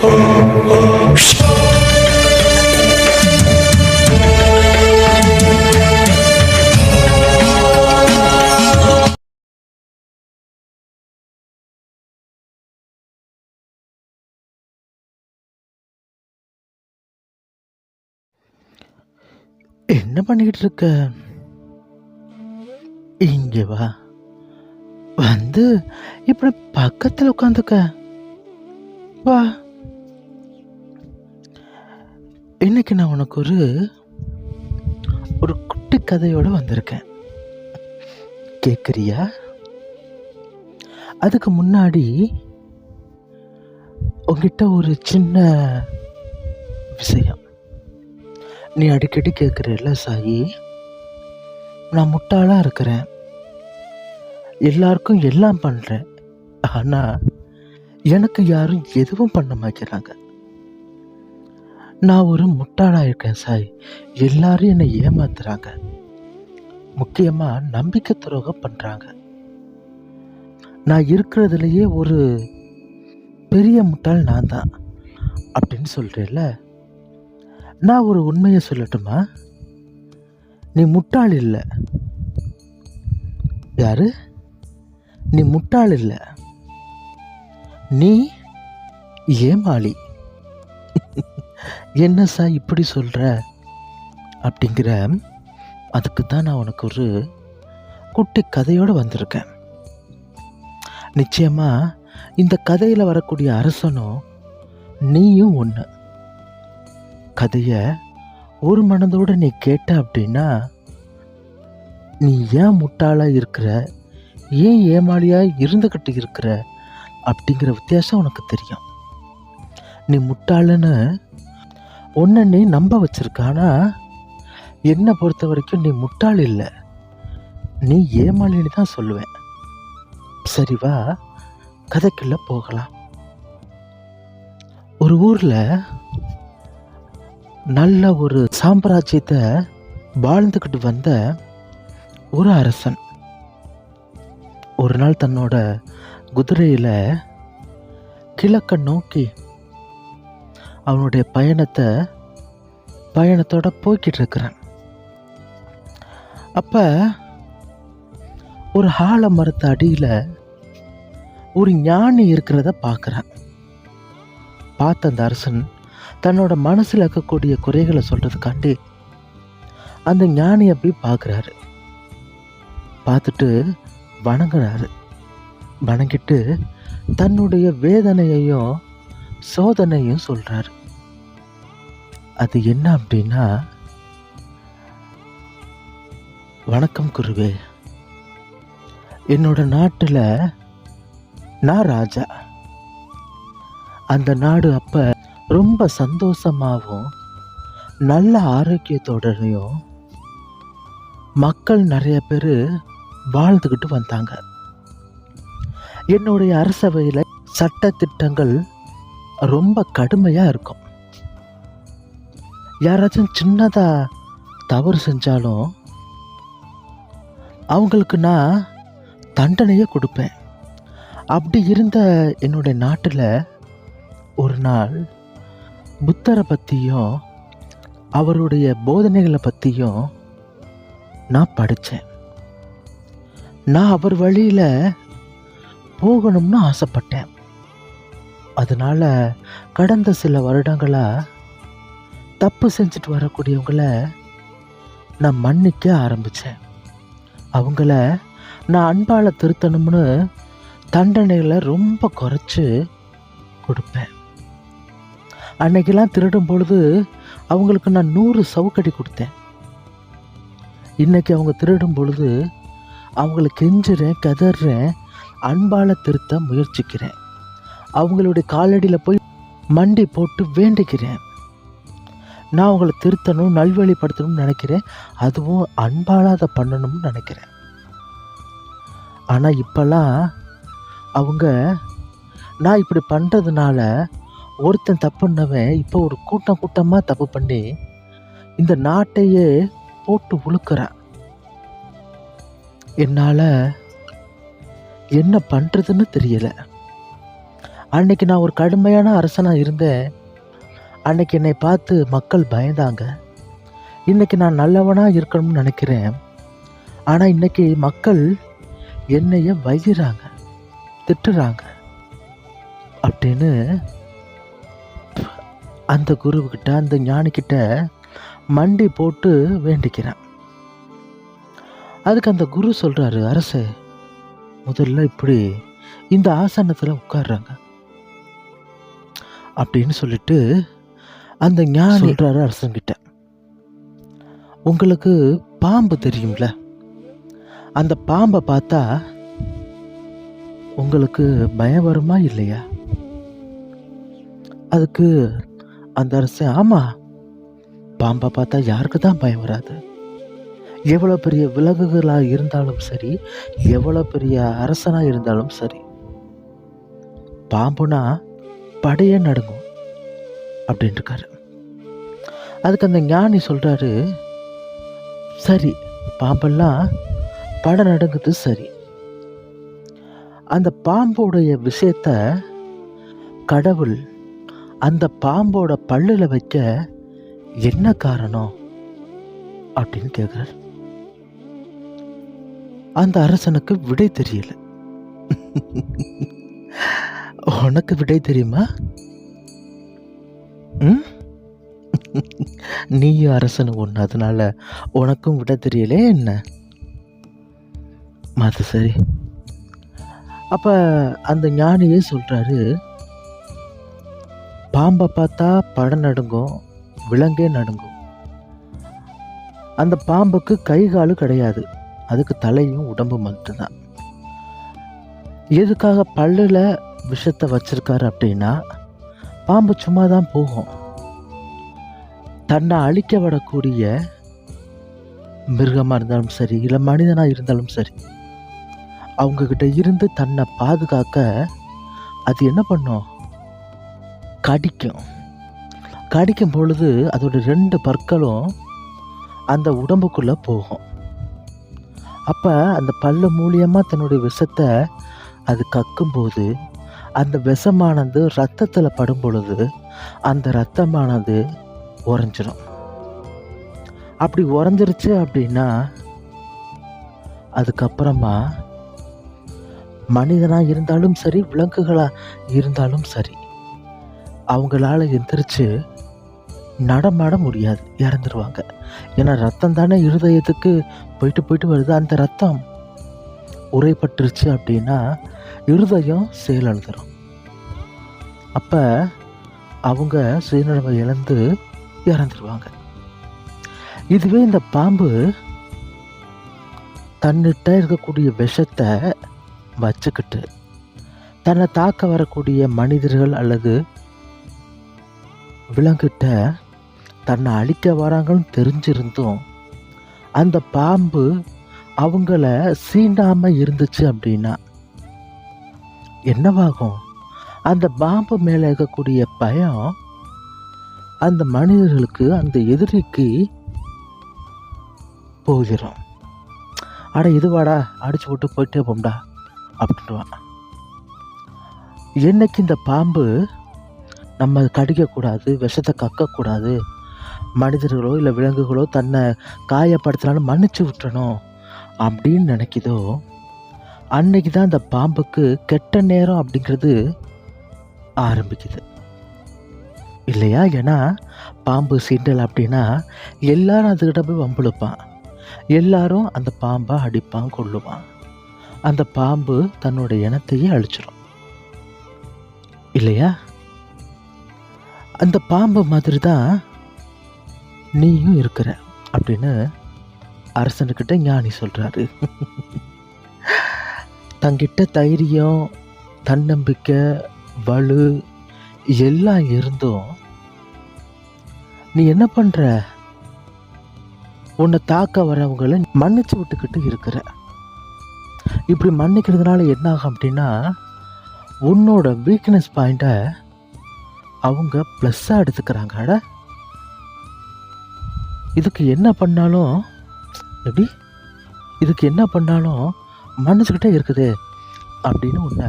என்ன பண்ணிக்கிட்டு இருக்க? இங்க வா. வந்து இப்படி பக்கத்தில் உட்காந்துக்க. வா. இன்னைக்கு நான் உனக்கு ஒரு ஒரு குட்டி கதையோடு வந்திருக்கேன். கேட்குறியா அதுக்கு முன்னாடி உங்ககிட்ட ஒரு சின்ன விஷயம். நீ அடிக்கடி கேட்குறல்ல சாயி? நான் முட்டாளாக இருக்கிறேன். எல்லாருக்கும் எல்லாம் பண்ணுறேன் ஆனால் எனக்கு யாரும் எதுவும் பண்ண மாட்டேறாங்க நான் ஒரு முட்டாளாக இருக்கேன் சாய். எல்லாரும் என்னை ஏமாத்துறாங்க. முக்கியமாக நம்பிக்கை துரோகம் பண்ணுறாங்க நான் இருக்கிறதுலையே ஒரு பெரிய முட்டாள் நான் தான் அப்படின்னு சொல்கிறேல்ல நான் ஒரு உண்மையை சொல்லட்டுமா? நீ முட்டாள் இல்லை. யாரு? நீ முட்டாள் இல்லை. நீ ஏமாளி. என்ன சார் இப்படி சொல்கிற அப்படிங்கிற அதுக்கு தான் நான் உனக்கு ஒரு குட்டி கதையோடு வந்திருக்கேன். நிச்சயமாக இந்த கதையில் வரக்கூடிய அரசனும் நீயும் ஒன்று கதையை ஒரு மனதோட நீ கேட்ட அப்படின்னா நீ ஏன் முட்டாளாக இருக்கிற? ஏன் ஏமாளியாக இருந்துக்கிட்டு இருக்கிற? அப்படிங்கிற வித்தியாசம் உனக்கு தெரியும். நீ முட்டாளன்னு ஒன்றை நீ நம்ப வச்சிருக்க ஆனால் என்னை பொறுத்த வரைக்கும் நீ முட்டாள் இல்லை. நீ ஏமாளின்னு தான் சொல்லுவேன். சரி வா கதைக்குள்ள போகலாம். ஒரு ஊரில் நல்ல ஒரு சாம்ராஜ்யத்தை வாழ்ந்துக்கிட்டு வந்த ஒரு அரசன். ஒரு நாள் தன்னோட குதிரையில் கிழக்க நோக்கி அவனுடைய பயணத்தை பயணத்தோட போய்கிட்டு இருக்கிறேன் அப்போ ஒரு ஆல மரத்து அடியில் ஒரு ஞானி இருக்கிறத பார்க்குறான். பார்த்த அந்த அரசன் தன்னோட மனசில் இருக்கக்கூடிய குறைகளை சொல்கிறதுக்காண்டி அந்த ஞானி அப்படி பார்க்குறாரு. பார்த்துட்டு வணங்குறாரு. வணங்கிட்டு தன்னுடைய வேதனையையும் சோதனையும் சொல்கிறாரு அது என்ன அப்படின்னா வணக்கம் குருவே. என்னோட நாட்டில் நான் ராஜா. அந்த நாடு அப்போ ரொம்ப சந்தோஷமாகவும் நல்ல ஆரோக்கியத்தோடனையும் மக்கள் நிறைய பேர் வாழ்ந்துக்கிட்டு வந்தாங்க. என்னுடைய அரசவையில் சட்ட திட்டங்கள் ரொம்ப கடுமையாக இருக்கும். யாராச்சும் சின்னதாக தவறு செஞ்சாலும் அவங்களுக்கு நான் தண்டனையை கொடுப்பேன். அப்படி இருந்த என்னுடைய நாட்டில் ஒரு நாள் புத்தரை பற்றியும் அவருடைய போதனைகளை பற்றியும் நான் படித்தேன் நான் அவர் வழியில் போகணும்னு ஆசைப்பட்டேன். அதனால் கடந்த சில வருடங்களாக தப்பு செஞ்சுட்டு வரக்கூடியவங்கள நான் மன்னிக்க ஆரம்பித்தேன் அவங்கள நான் அன்பால் திருத்தணும்னு தண்டனைகளை ரொம்ப குறைச்சி கொடுப்பேன். அன்னைக்கெல்லாம் திருடும் பொழுது அவங்களுக்கு நான் நூறு சவுக்கடி கொடுத்தேன். இன்னைக்கு அவங்க திருடும் பொழுது அவங்கள கெஞ்சுறேன் கதறேன் அன்பால் திருத்த முயற்சிக்கிறேன். அவங்களுடைய காலடியில் போய் மண்டி போட்டு வேண்டிக்கிறேன். நான் அவங்கள திருத்தணும் நல்வழிப்படுத்தணும்னு நினைக்கிறேன். அதுவும் அன்பால் அதை பண்ணணும்னு நினைக்கிறேன். ஆனால் இப்போல்லாம் அவங்க நான் இப்படி பண்ணுறதுனால ஒருத்தன் தப்புன்னவன் இப்போ ஒரு கூட்டம் கூட்டமாக தப்பு பண்ணி இந்த நாட்டையே போட்டு உழுக்கிறான். என்னால் என்ன பண்ணுறதுன்னு தெரியலை. அன்னைக்கு நான் ஒரு கடுமையான அரசனாக இருந்தேன். அன்னைக்கு என்னை பார்த்து மக்கள் பயந்தாங்க. இன்னைக்கு நான் நல்லவனாக இருக்கணும்னு நினைக்கிறேன். ஆனால் இன்னைக்கு மக்கள் என்னைய வைகிறாங்க திட்டுறாங்க அப்படின்னு அந்த குருவுக்கிட்ட அந்த ஞானிக்கிட்ட மண்டி போட்டு வேண்டிக்கிறான். அதுக்கு அந்த குரு சொல்கிறாரு அரசு முதல்ல இப்படி இந்த ஆசனத்தில் உட்கார்றாங்க அப்படின்னு சொல்லிட்டு அந்த ஞானி சொல்றாரு அரசங்கிட்ட. உங்களுக்கு பாம்பு தெரியும்ல? அந்த பாம்பை பார்த்தா உங்களுக்கு பயம் வருமா இல்லையா? அதுக்கு அந்த அரசன் ஆமா பாம்பை பார்த்தா யாருக்கு தான் பயம் வராது. எவ்வளோ பெரிய விலங்குகளாக இருந்தாலும் சரி எவ்வளோ பெரிய அரசனாக இருந்தாலும் சரி பாம்புனா படையே நடுங்கும். அப்படின்னு இருக்காரு அதுக்கு அந்த ஞானி சொல்கிறாரு சரி பாம்பெல்லாம் படம் நடங்குது சரி. அந்த பாம்போடைய விஷயத்த கடவுள் அந்த பாம்போட பல்லில் வைக்க என்ன காரணம்? அப்படின்னு கேட்குறார் அந்த அரசனுக்கு விடை தெரியல. உனக்கு விடை தெரியுமா? ம்? நீயும் அரசனு ஒன்று அதனால உனக்கும் விட தெரியலே என்ன? அது சரி. அப்போ அந்த ஞானியே சொல்கிறாரு பாம்பை பார்த்தா படம் நடுங்கும் விலங்கே நடுங்கும். அந்த பாம்புக்கு கை காலு கிடையாது. அதுக்கு தலையும் உடம்பு மட்டும்தான். எதுக்காக பல்லில் விஷத்தை வச்சிருக்காரு அப்படின்னா பாம்பு சும்மா தான் போகும். தன்னை அழிக்க விடக்கூடிய மிருகமாக இருந்தாலும் சரி இல்லை மனிதனாக இருந்தாலும் சரி அவங்கக்கிட்ட இருந்து தன்னை பாதுகாக்க அது என்ன பண்ணும்? கடிக்கும். கடிக்கும் பொழுது அதோட ரெண்டு பற்களும் அந்த உடம்புக்குள்ளே போகும். அப்போ அந்த பல்லு மூலியமாக தன்னுடைய விஷத்தை அது கக்கும்போது அந்த விஷமானது ரத்தத்தில் படும் பொழுது அந்த ரத்தமானது உறைஞ்சிரும். அப்படி உறைஞ்சிருச்சு அப்படின்னா அதுக்கப்புறமா மனிதனாக இருந்தாலும் சரி விலங்குகளாக இருந்தாலும் சரி அவங்களால எந்திரிச்சு நடமாட முடியாது இறந்துருவாங்க. ஏன்னா ரத்தம் தானே இருதயத்துக்கு போயிட்டு போயிட்டு வருது. அந்த ரத்தம் உரைப்பட்டுருச்சு அப்படின்னா இருதயம் செயலிழந்துடும் அப்போ அவங்க சுயநலமை இழந்து இறந்துருவாங்க. இதுவே இந்த பாம்பு தன்னிட்ட இருக்கக்கூடிய விஷத்தை வச்சுக்கிட்டு தன்னை தாக்க வரக்கூடிய மனிதர்கள் அல்லது விலங்கிட்ட தன்னை அழிக்க வராங்கன்னு தெரிஞ்சிருந்தும் அந்த பாம்பு அவங்கள சீண்டாம இருந்துச்சு அப்படின்னா என்னவாகும்? அந்த பாம்பு மேலே இருக்கக்கூடிய பயம் அந்த மனிதர்களுக்கு அந்த எதிரிக்கு போகிறோம். அட இதுவாடா அடிச்சு விட்டு போயிட்டே போம்டா அப்படின்ட்டுவான் என்னைக்கு இந்த பாம்பு நம்ம கடிக்கக்கூடாது விஷத்தை கக்கக்கூடாது மனிதர்களோ இல்லை விலங்குகளோ தன்னை காயப்படுத்தினாலும் மன்னிச்சு விட்டணும் அப்படின்னு நினைக்குதோ அன்னைக்கு தான் அந்த பாம்புக்கு கெட்ட நேரம் அப்படிங்கிறது ஆரம்பிக்குது. இல்லையா? ஏன்னா பாம்பு சீண்டல் அப்படின்னா எல்லாரும் அதுக்கிட்ட போய் வம்பிழுப்பான் எல்லாரும் அந்த பாம்பை அடிப்பான் கொள்ளுவான் அந்த பாம்பு தன்னோட இனத்தையே அழிச்சிடும் இல்லையா? அந்த பாம்பு மாதிரி தான் நீயும் இருக்கிற அப்படின்னு அரசனுக்கிட்ட ஞானி சொல்கிறாரு தங்கிட்ட தைரியம் தன்னம்பிக்கை வலு எல்லாம் இருந்தும் நீ என்ன பண்ற? உன்னை தாக்க வரவங்களை மன்னிச்சு விட்டுக்கிட்டு இருக்கிற. இப்படி மன்னிக்கிறதுனால என்ன ஆகும் அப்படின்னா உன்னோட வீக்னஸ் பாயிண்ட்டை அவங்க ப்ளஸ்ஸாக எடுத்துக்கிறாங்க. அட. இதுக்கு என்ன பண்ணாலும் எப்படி? இதுக்கு என்ன பண்ணாலும் மன்னிச்சுக்கிட்டே இருக்குது அப்படின்னு உன்னை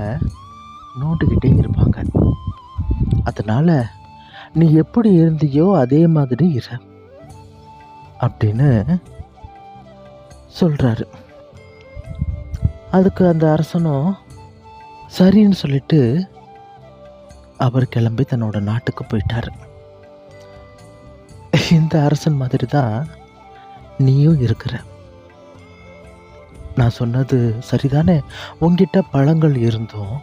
நோண்டிக்கிட்டே இருப்பாங்க. அதனால் நீ எப்படி இருந்தியோ அதே மாதிரி இரு அப்படின்னு சொல்கிறாரு அதுக்கு அந்த அரசனும் சரின்னு சொல்லிட்டு அவர் கிளம்பி தன்னோட நாட்டுக்கு போயிட்டார். இந்த அரசன் மாதிரி தான் நீயும் இருக்கிற. நான் சொன்னது சரிதானே? உங்ககிட்ட பழங்கள் இருந்தும்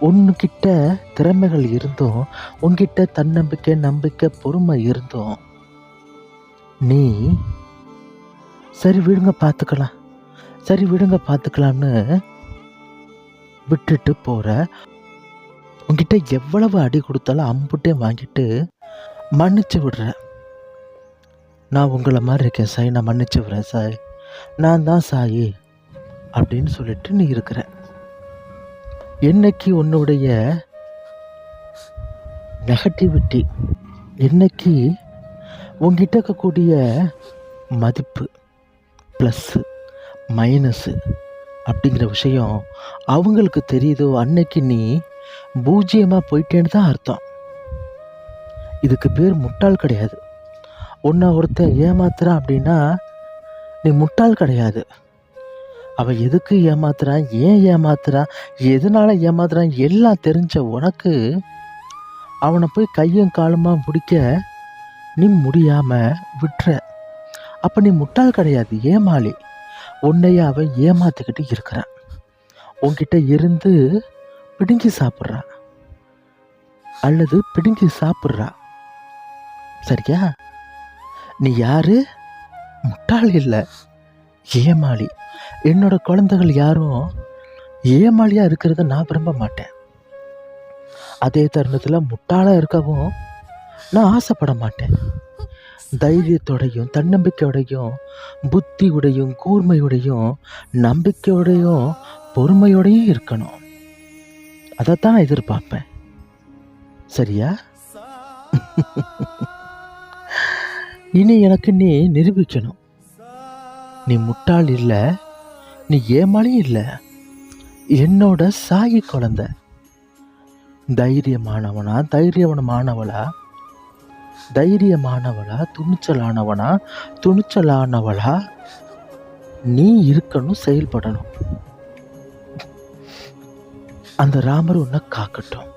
உன்கிட்ட திறமைகள் இருந்தும் உன்கிட்ட தன்னம்பிக்கை நம்பிக்கை பொறுமை இருந்தும் நீ சரி விடுங்க பார்த்துக்கலாம் சரி விடுங்க பார்த்துக்கலாம்னு விட்டுட்டு போகிற உன்கிட்ட எவ்வளவு அடி கொடுத்தாலும் அம்புட்டே வாங்கிட்டு மன்னிச்சு விடுற. நான் உங்களை மாதிரி இருக்கேன் சாய். நான் மன்னிச்சு விடுறேன் சாய். நான் தான் சாயி அப்படின்னு சொல்லிட்டு நீ இருக்கிறேன் என்னைக்கு உன்னுடைய நெகட்டிவிட்டி என்னைக்கு உங்ககிட்ட இருக்கக்கூடிய மதிப்பு ப்ளஸ்ஸு மைனஸு அப்படிங்கிற விஷயம் அவங்களுக்கு தெரியுதோ அன்னைக்கு நீ பூஜ்ஜியமாக போயிட்டேன்னு தான் அர்த்தம். இதுக்கு பேர் முட்டாள் கிடையாது. உன்னை ஒருத்தர் ஏமாத்துறான் அப்படின்னா நீ முட்டாள் கிடையாது. அவள் எதுக்கு ஏமாத்துறான் ஏன் ஏமாத்துறான் எதனால ஏமாத்துறான் எல்லாம் தெரிஞ்ச உனக்கு. அவனை போய் கையும் காலமாக பிடிக்க நீ முடியாமல் விட்டுற அப்போ நீ முட்டாள் கிடையாது ஏமாளி. உன்னையே அவன் ஏமாத்திக்கிட்டு இருக்கிறான் உன்கிட்ட இருந்து பிடுங்கி சாப்பிட்றான் அல்லது பிடுங்கி சாப்பிட்றா. சரியா? நீ யாரு? முட்டாள் இல்லை ஏமாளி. என்னோட குழந்தைகள் யாரும் ஏமாளியாக இருக்கிறத நான் விரும்ப மாட்டேன். அதே தருணத்தில் முட்டாளாக இருக்கவும் நான் ஆசைப்பட மாட்டேன். தைரியத்தோடையும் தன்னம்பிக்கையோடையும் புத்தியுடையும் கூர்மையுடையும் நம்பிக்கையோடையும் பொறுமையோடையும் இருக்கணும். அதைத்தான் எதிர்பார்ப்பேன். சரியா? இனி எனக்கு நீ நிரூபிக்கணும். நீ முட்டாள் இல்லை. நீ ஏமாளியும் இல்லை. என்னோட சாயி குழந்த. தைரியமானவனா தைரியமானவளா? தைரியமானவளா துணிச்சலானவனா துணிச்சலானவளா? நீ இருக்கணும் செயல்படணும். அந்த ராமர் உன்னை காக்கட்டும்.